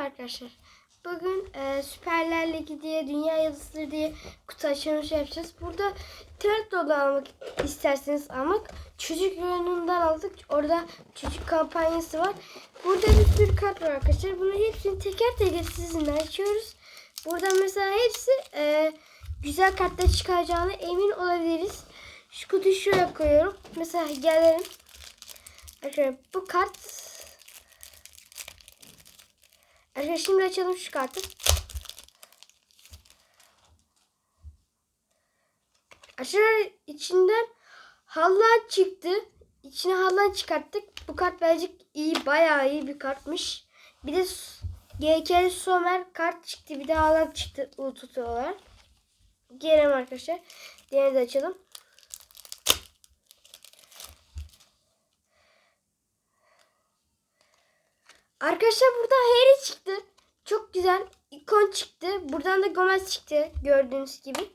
arkadaşlar. Bugün e, Süperler Ligi diye, Dünya Yıldızları diye kutu açılımı yapacağız. Burada Trendyol'da almak isterseniz almak. Çocuk ürününden aldık. Orada çocuk kampanyası var. Burada bir sürü kart var arkadaşlar. Bunun hepsini teker teker sizinle açıyoruz. Burada mesela hepsi e, güzel kartlar çıkaracağına emin olabiliriz. Şu kutuyu şuraya koyuyorum. Mesela gelelim. Arkadaşlar bu kart Arkadaşlar şimdi açalım şu kartı. Arkadaşlar içinden hallan çıktı. İçine hallan çıkarttık. Bu kart bence iyi, bayağı iyi bir kartmış. Bir de GK Somer kart çıktı. Bir de hallan çıktı Ututu olarak. Gelelim arkadaşlar. Diğerini de açalım. Arkadaşlar burada Harry çıktı. Çok güzel. ikon çıktı. Buradan da Gomez çıktı. Gördüğünüz gibi.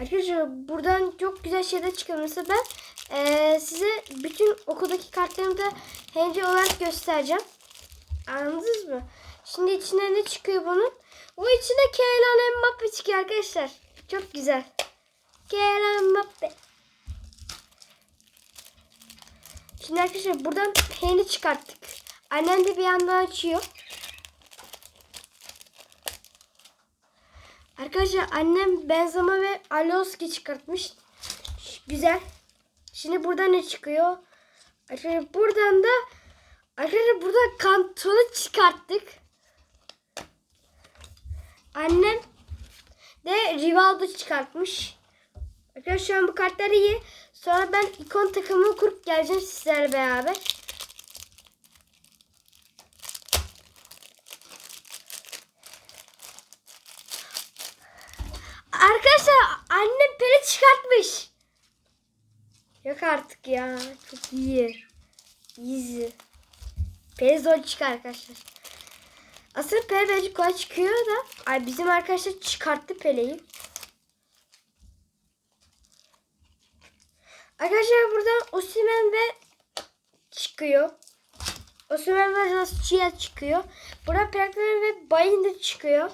Arkadaşlar buradan çok güzel şeyler çıkıyor. Mesela ben eee, size bütün okuldaki kartlarımı da Henry olarak göstereceğim. Anladınız mı? Şimdi içine ne çıkıyor bunun? Bu içine Kylian Mbappe çıkıyor arkadaşlar. Çok güzel. Kylian Mbappe. Şimdi arkadaşlar buradan Henry çıkarttık. Annem de bir yandan açıyor. Arkadaşlar annem Benzema ve Alioski çıkartmış. Güzel. Şimdi buradan ne çıkıyor? Arkadaşlar buradan da arkadaşlar burada kantonu çıkarttık. Annem de Rivaldo çıkartmış. Arkadaşlar şu an bu kartlar iyi. Sonra ben ikon takımını kurup geleceğim sizlerle beraber. Arkadaşlar annem peri çıkartmış. Yok artık ya. Çok iyi. Easy. Peri zor çıkar arkadaşlar. Aslında peri bence kolay çıkıyor da. Ay bizim arkadaşlar çıkarttı peleyi. Arkadaşlar buradan Osimen ve çıkıyor. Osimen ve Rasçıya çıkıyor. Buradan Peraklan ve Bayındır çıkıyor.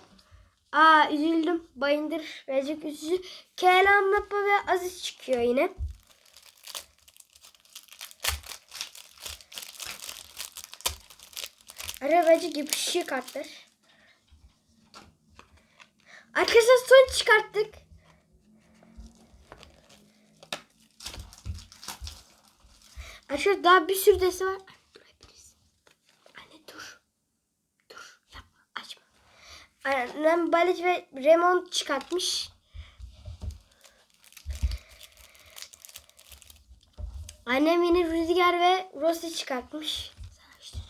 Aa üzüldüm. Bayındır verecek üzücü. Kelam Napa ve Aziz çıkıyor yine. Arabacı yapışıyor kartlar. Arkadaşlar son çıkarttık. Arkadaşlar daha bir sürü desi var. Anne dur. Dur. Açma. Annem Balet ve Remon çıkartmış. Annem yine Rüzgar ve Rossi çıkartmış. Göstereceğim.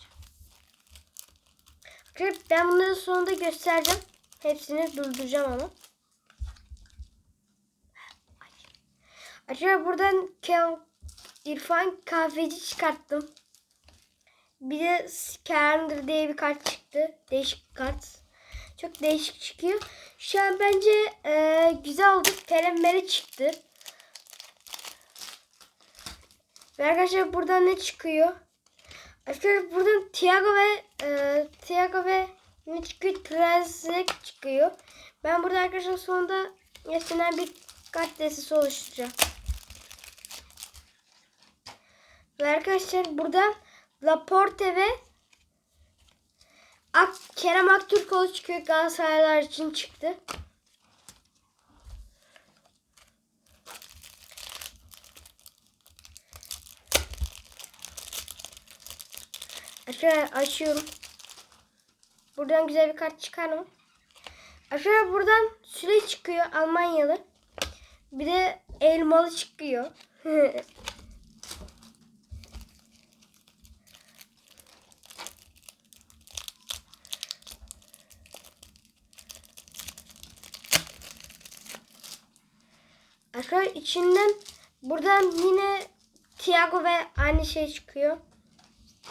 Arkadaşlar ben bunları sonunda göstereceğim. Hepsini durduracağım ama. Arkadaşlar buradan Kev İrfan kahveci çıkarttım. Bir de Scander diye bir kart çıktı. Değişik kart. Çok değişik çıkıyor. Şu an bence e, güzel oldu. Teremleri çıktı. Ve arkadaşlar buradan ne çıkıyor? Arkadaşlar buradan Thiago ve e, Thiago ve ne çıkıyor? Trezek çıkıyor. Ben burada arkadaşlar sonunda yaşanan bir kart destesi oluşturacağım. Ve arkadaşlar burada Laporte ve Ak Kerem Aktürkoğlu çıkıyor. Galatasaraylar için çıktı. Arkadaşlar açıyorum. Buradan güzel bir kart çıkar mı? Arkadaşlar buradan süre çıkıyor Almanyalı. Bir de elmalı çıkıyor. Arkadaşlar içinden buradan yine Thiago ve aynı şey çıkıyor.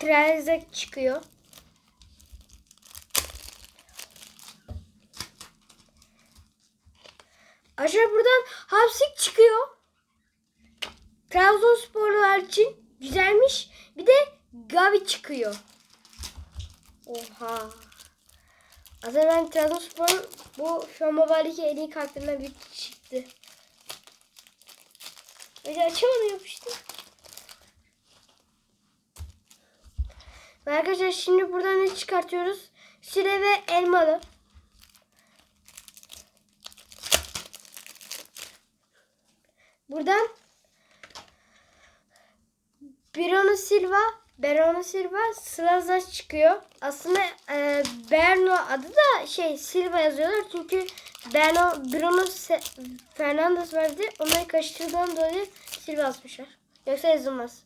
Trezek çıkıyor. Arkadaşlar buradan Hapsik çıkıyor. Trabzonsporlular için güzelmiş. Bir de Gavi çıkıyor. Oha. Aslında ben Trabzonspor'un bu şu an mobildeki en iyi kartlarından bir çıktı. Öyle açamadım yapıştı. Arkadaşlar şimdi buradan ne çıkartıyoruz? Sire ve elmalı. Buradan Bruno Silva, Bruno Silva Slaza çıkıyor. Aslında e, Berno adı da şey Silva yazıyorlar çünkü Berno, Bruno Se- Fernandes vardı. Onları karıştırdığından dolayı Silva yazmışlar. Yoksa yazılmaz.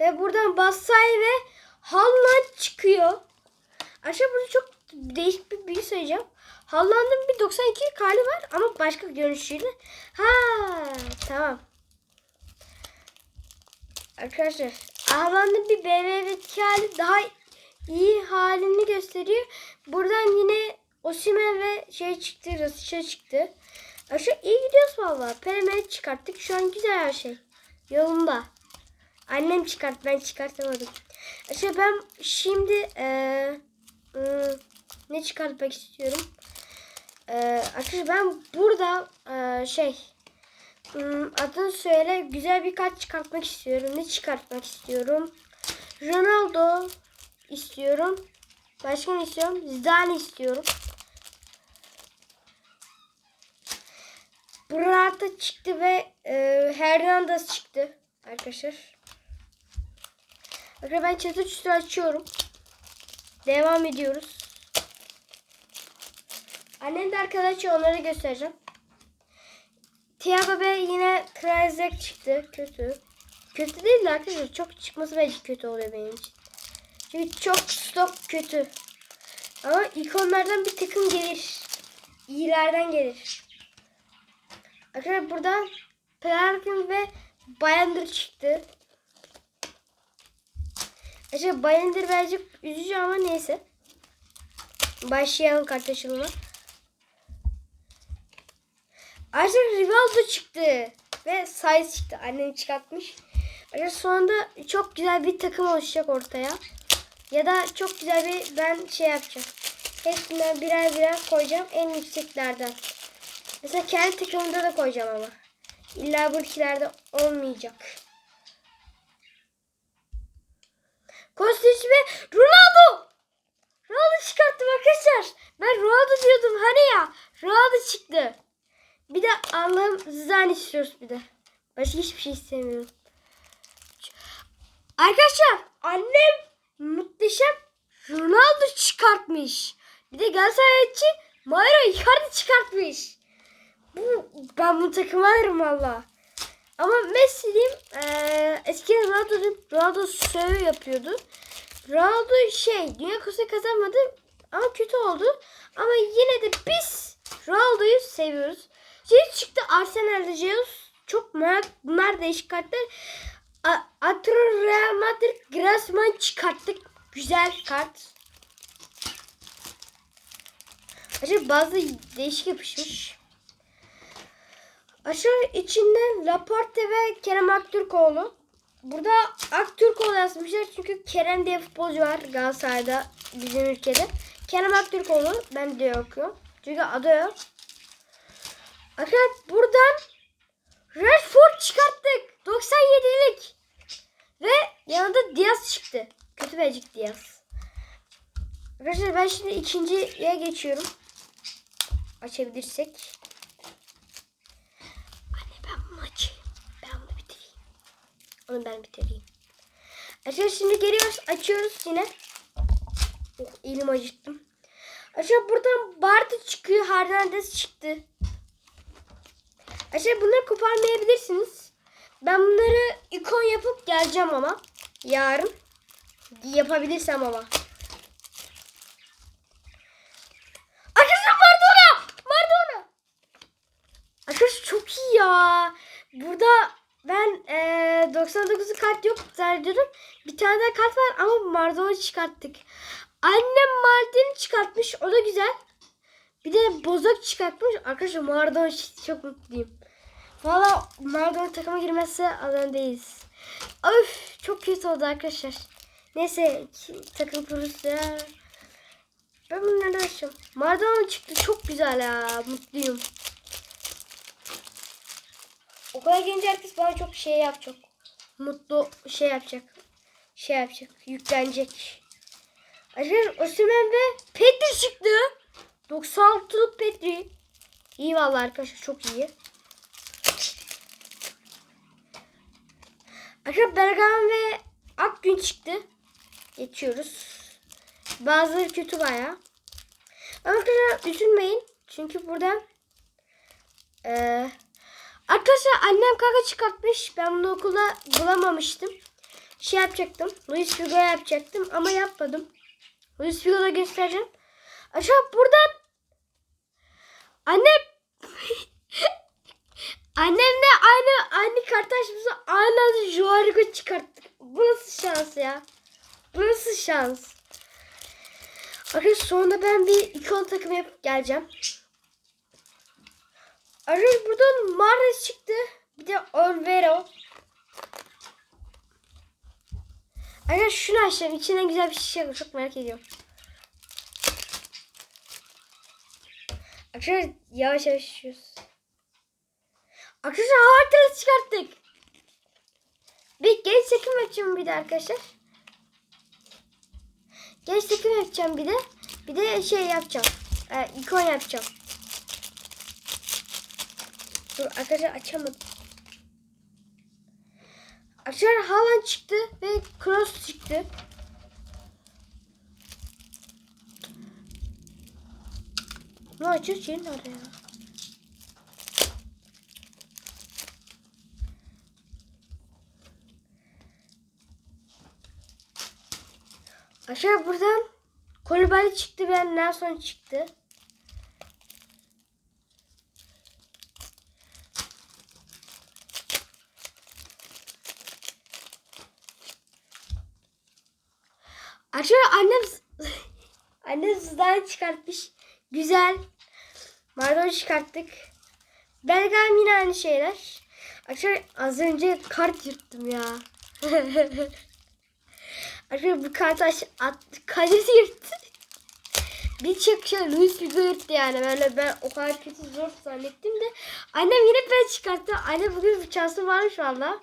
Ve buradan Bassay ve Haaland çıkıyor. Aşağı burada çok değişik bir bilgi söyleyeceğim. Haaland'ın bir 92 hali var ama başka görünüşüyle. Ha tamam. Arkadaşlar Haaland'ın bir BBV'deki hali daha iyi halini gösteriyor. Buradan yine Osimhen ve şey çıktı, Rasişe çıktı. Aşağı iyi gidiyoruz valla. Peremet çıkarttık. Şu an güzel her şey. Yolunda. Annem çıkart, ben çıkartamadım. Aşağı ben şimdi ıı, ne çıkartmak istiyorum? Eee arkadaşlar ben burada eee, şey adını söyle. Güzel bir kart çıkartmak istiyorum. Ne çıkartmak istiyorum? Ronaldo istiyorum. Başka ne istiyorum? Zidane istiyorum. Burada çıktı ve e, Hernandez çıktı arkadaşlar. Arkadaşlar ben çatı üstü açıyorum. Devam ediyoruz. Annem de arkadaşlar onları göstereceğim. Thiago Bey yine Kreisek çıktı. Kötü. Kötü değil de arkadaşlar çok çıkması belki kötü oluyor benim için. Çünkü çok stok kötü. Ama ikonlardan bir takım gelir. İyilerden gelir. Arkadaşlar buradan Plarkin ve Bayandır çıktı. Arkadaşlar Bayandır birazcık üzücü ama neyse. Başlayalım açılımına. Ayrıca Rivaldo çıktı. Ve Size çıktı. Annem çıkartmış. Ayrıca sonunda çok güzel bir takım oluşacak ortaya. Ya da çok güzel bir ben şey yapacağım. Hepsinden birer birer koyacağım. En yükseklerden. Mesela kendi takımımda da koyacağım ama. İlla buradakilerde olmayacak. Kostic ve Ronaldo. Ronaldo çıkarttım arkadaşlar. Ben Ronaldo diyordum hani ya. Ronaldo çıktı. Bir de Allah'ım Zidane istiyoruz bir de. Başka hiçbir şey istemiyorum. Arkadaşlar annem muhteşem Ronaldo çıkartmış. Bir de Galatasaray için Mauro Icardi çıkartmış. Bu, ben bu takımı alırım valla. Ama Messi diyeyim eee eskiden Ronaldo Ronaldo söv yapıyordu. Ronaldo şey Dünya Kupası kazanmadı ama kötü oldu. Ama yine de biz Ronaldo'yu seviyoruz. Şey çıktı Arsenal'de Jesus. Çok. Bunlar değişik kartlar. Atro Real Madrid Griezmann çıkarttık. Güzel kart. Acaba bazı değişik yapışmış. Aşağı içinden Laporte ve Kerem Aktürkoğlu. Burada Aktürkoğlu yazmışlar çünkü Kerem diye futbolcu var Galatasaray'da bizim ülkede. Kerem Aktürkoğlu ben de okuyorum. Çünkü adı yok. Arkadaşlar buradan Rashford çıkarttık. 97'lik. Ve yanında Diaz çıktı. Kötü becik Diaz. Arkadaşlar ben şimdi ikinciye geçiyorum. Açabilirsek. Anne ben bunu açayım. Ben bunu bitireyim. Onu ben bitireyim. Arkadaşlar şimdi geliyoruz. Açıyoruz yine. Oh, elim acıttım. Arkadaşlar buradan Bartu çıkıyor. Hernandez çıktı. Arkadaşlar bunları koparmayabilirsiniz. Ben bunları ikon yapıp geleceğim ama. Yarın. Yapabilirsem ama. Arkadaşlar Maradona! Maradona! Arkadaşlar çok iyi ya. Burada ben eee 99'u kart yok zannediyordum. Bir tane daha kart var ama Maradona çıkarttık. Annem Maldini çıkartmış. O da güzel. Bir de bozak çıkartmış. Arkadaşlar Maradona çok mutluyum. Valla Maradona takıma girmezse alandeyiz. Öf çok kötü oldu arkadaşlar. Neyse takım kurusya. Ben bunları açacağım. Maradona çıktı çok güzel ya. Mutluyum. Okula gelince herkes bana çok şey yapacak. Mutlu şey yapacak. Şey yapacak. Yüklenecek. Arkadaşlar Osimhen ve Petri çıktı. 96'lık Petri. İyi vallahi arkadaşlar çok iyi. Arkadaşlar Bergama ve Akgün çıktı. Geçiyoruz. Bazıları kötü baya. Arkadaşlar üzülmeyin. Çünkü burada eee arkadaşlar annem kaka çıkartmış. Ben bunu okulda bulamamıştım. Şey yapacaktım. Luis Figo yapacaktım ama yapmadım. Luis Figo'da göstereceğim. Aşağı buradan annem Annemle aynı aynı kardeşimizi aynı adı Joarigo çıkarttık. Bu nasıl şans ya? Bu nasıl şans? Arkadaşlar sonra ben bir ikon takımı yapıp geleceğim. Arkadaşlar buradan Mahrez çıktı. Bir de Olvero. Arkadaşlar şunu açacağım. İçinden güzel bir şey çıkacak. Çok merak ediyorum. Arkadaşlar yavaş yavaş açıyoruz. Arkadaşlar haritalı çıkarttık. Bir genç çekim yapacağım bir de arkadaşlar. Genç çekim yapacağım bir de. Bir de şey yapacağım. Ee, ikon yapacağım. Dur arkadaşlar açamadım. Arkadaşlar Haaland çıktı ve Kroos çıktı. Ne açıyor şey nerede Aşağı buradan Kolibali çıktı ve Nelson çıktı. Aşağı annem annem Zidane çıkartmış. Güzel. Maradona çıkarttık. Belgam yine aynı şeyler. Aşağı az önce kart yırttım ya. Arkadaşlar bu aç, at, kalesi yırttı. Bir çakışa Luis Figo yırttı yani. Böyle ben o kadar kötü zor zannettim de. Annem yine ben çıkarttı. Anne bugün şansı varmış valla.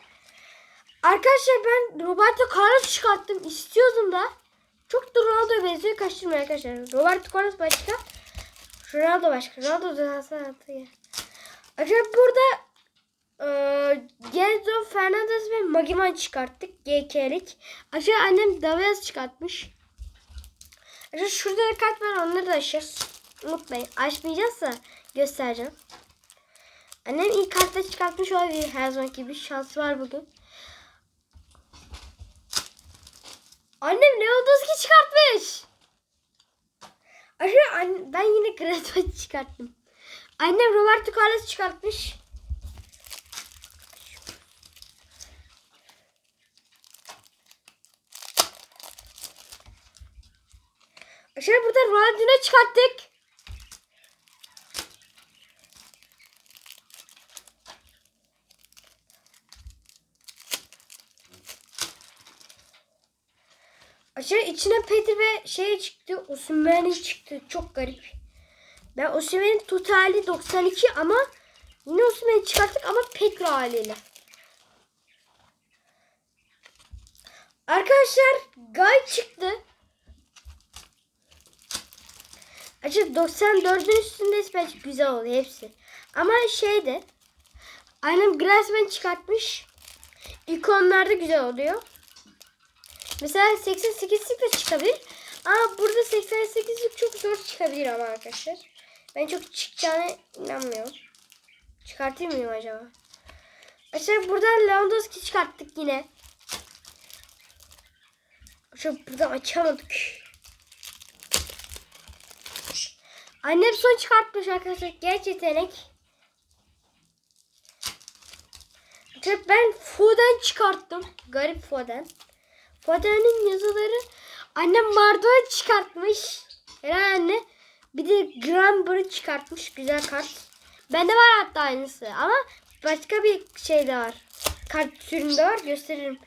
Arkadaşlar ben Roberto Carlos çıkarttım. istiyordum da. Çok da Ronaldo'ya benziyor. Kaçtırmayın arkadaşlar. Roberto Carlos başka. Ronaldo başka. Ronaldo da Ataya. Arkadaşlar burada ee, Genzo Fernandez ve Magiman çıkarttık. GK'lik. Aşağı annem Davies çıkartmış. Aşağı şurada da kart var onları da açacağız. Unutmayın. Açmayacağız da göstereceğim. Annem ilk kartla çıkartmış olabilir her zaman gibi. Şansı var bugün. Annem Lewandowski çıkartmış. Aşağı ben yine Gretzky çıkarttım. Annem Roberto Carlos çıkartmış. Aşağı burada Ronaldinho çıkarttık. Aşağı içine Petri ve şey çıktı. Osimhen'in çıktı. Çok garip. Ben Osimhen'in totali 92 ama yine Osimhen'i çıkarttık ama Petri haliyle. Arkadaşlar Gay çıktı. Açık 94'ün üstünde bence güzel oluyor hepsi. Ama şeyde annem Grassman çıkartmış. İkonlarda güzel oluyor. Mesela 88'lik de çıkabilir. Ama burada 88'lik çok zor çıkabilir ama arkadaşlar. Ben çok çıkacağına inanmıyorum. Çıkartayım mıyım acaba? Arkadaşlar buradan Lewandowski çıkarttık yine. Şu buradan açamadık. Annem son çıkartmış arkadaşlar. Genç yetenek. Ben Foden çıkarttım. Garip Foden. Foden'in yazıları annem Maradona çıkartmış. Helal anne. Bir de Gramber'ı çıkartmış. Güzel kart. Bende var hatta aynısı ama başka bir şey de var. Kart türünde var. Gösteririm.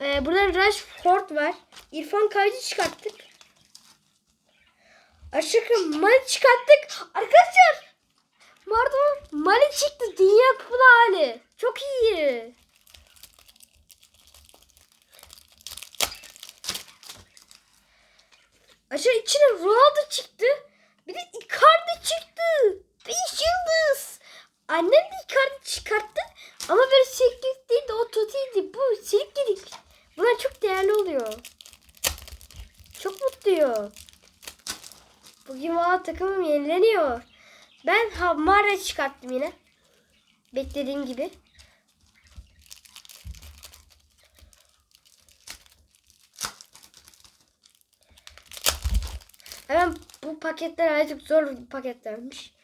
Ee, burada Rashford var. İrfan Kayıcı çıkarttık. Aşırı Mali çıkarttık. Arkadaşlar. Pardon. Mali çıktı. Dünya kupalı hali. Çok iyi. Aşağı içine Ronaldo çıktı. Bir de Icardi çıktı. Beş yıldız. Annem de Icardi çıkarttı. Ama böyle siliklik değil de o tutuydu. Bu siliklik. Bunlar çok değerli oluyor. Çok mutluyum. Bugün valla takımım yenileniyor. Ben Hamara çıkarttım yine. Beklediğim gibi. Hemen bu paketler artık zor paketlermiş.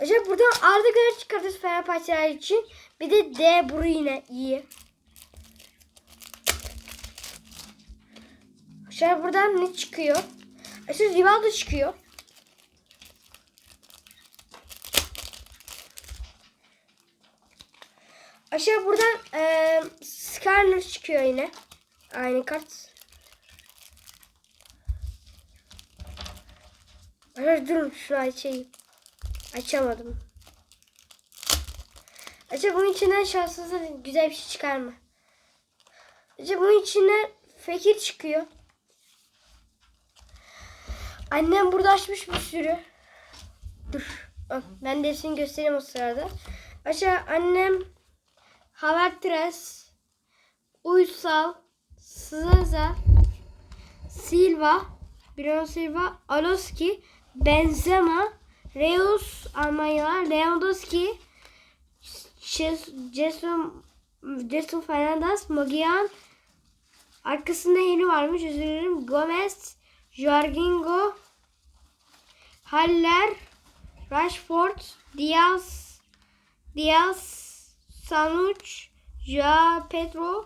Acaba buradan Arda Güler çıkartırız Fenerbahçeler için. Bir de D Bruyne iyi. Şöyle buradan ne çıkıyor? Aşağı Rivaldo çıkıyor. Aşağı buradan eee Skarner çıkıyor yine. Aynı kart. Hayır durun şunu açayım. Açamadım. Acaba bunun içinden şanssızlar güzel bir şey çıkar mı? Acaba bunun içinden Fekir çıkıyor. Annem burada açmış bir sürü. Dur. Ben de hepsini göstereyim o sırada. Aşağı annem Havertires, Uysal, Sızaza, Silva, Bruno Silva, Aloski, Benzema, Reus, Almanyalar, Lewandowski, Jason, Jason Fernandes, Mogian, arkasında yeni varmış özür dilerim. Gomez, Jorginho, Haller, Rashford, Diaz, Diaz, Sanuc, Joao Pedro,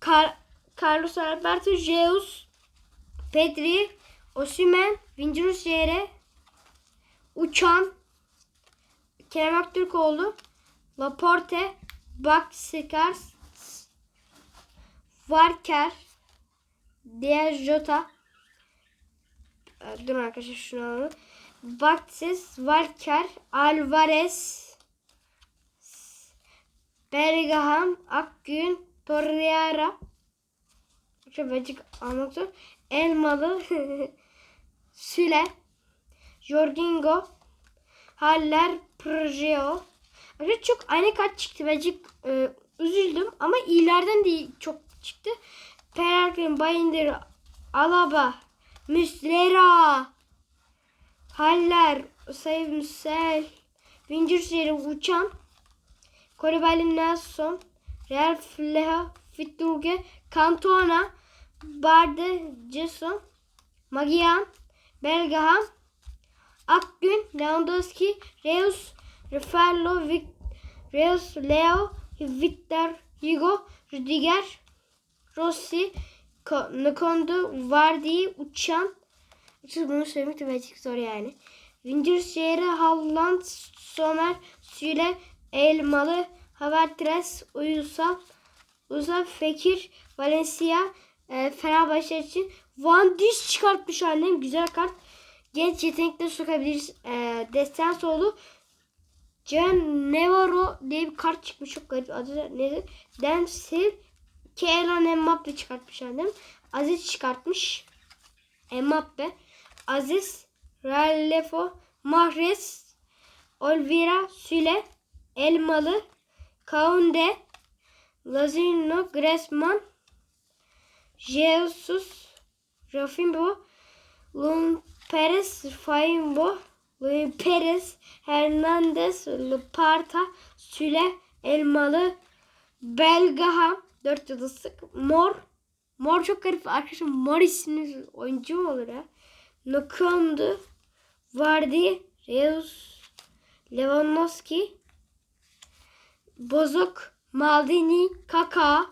Car- Carlos Alberto, Jesus, Pedri, Osimhen, Vinicius Jere, Uçan, Kerem Aktürkoğlu, Laporte, Baksikars, Varker, Diaz Jota, Dur arkadaşlar şunu alalım. Baksis, Varker, Alvarez, Bellingham, Akgün, Torreira. Şu bacık almak zor. Elmalı, Süle, Jorginho, Haller, Progeo. Arkadaşlar çok aynı kart çıktı. Bacık e, üzüldüm ama iyilerden de çok çıktı. Perarkin, Bayındır, Alaba, Müslera, Haller, Sayı Müsel, Vincirşehir'e uçan, Kolibali Nelson, Real Fleha, Fitturge, Cantona, Barde, Jason, Magian, Belgaham, Akgün, Lewandowski, Reus, Rafaelo, Vic, Reus, Leo, Victor, Hugo, Rüdiger, Rossi, Ko- Nkondo, Vardy, Uçan. Siz bunu söylemek de birazcık zor yani. Rangers şehri Haaland, Somer, Süle, Elmalı, Havertires, Uysal, Uysal, Fekir, Valencia, e, Fenerbahçe için Van Dijk çıkartmış annem. Güzel kart. Genç yetenekleri sokabiliriz. E, Destansoğlu, Can Navarro diye bir kart çıkmış. Çok garip. Adı nedir? Densil, Keelan Mbappe çıkartmış annem. Aziz çıkartmış. Mbappe, Aziz, Rallefo, Mahrez, Olvira, Süle, Elmalı, Kaunde, Lazino, Griezmann, Jesus, Rafinbo, Lun Perez, Faimbo, Luis Perez, Hernandez, Luparta, Süle, Elmalı, Belgaham, 4 yıldızlık, Mor, Mor çok garip arkadaşım. Mor isimli oyuncu mu olur ya? Nukondu, Vardy, Reus, Lewandowski, Bozok, Maldini, Kaka.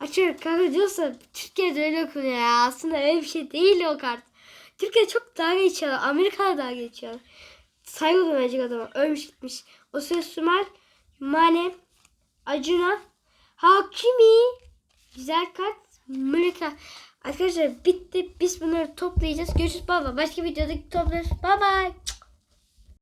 Açıyorum Kaka diyorsa Türkiye'de öyle okunuyor ya. Aslında öyle bir şey değil o kart. Türkiye çok daha geçiyor. Amerika'da daha geçiyor. Saygı duymayacak adama. Ölmüş gitmiş. O Sümer, Mane, Acuna, Hakimi, güzel kart, Mulika. Arkadaşlar bitti. Biz bunları toplayacağız. Görüşürüz baba. Başka videoda toplarız. Bye bye.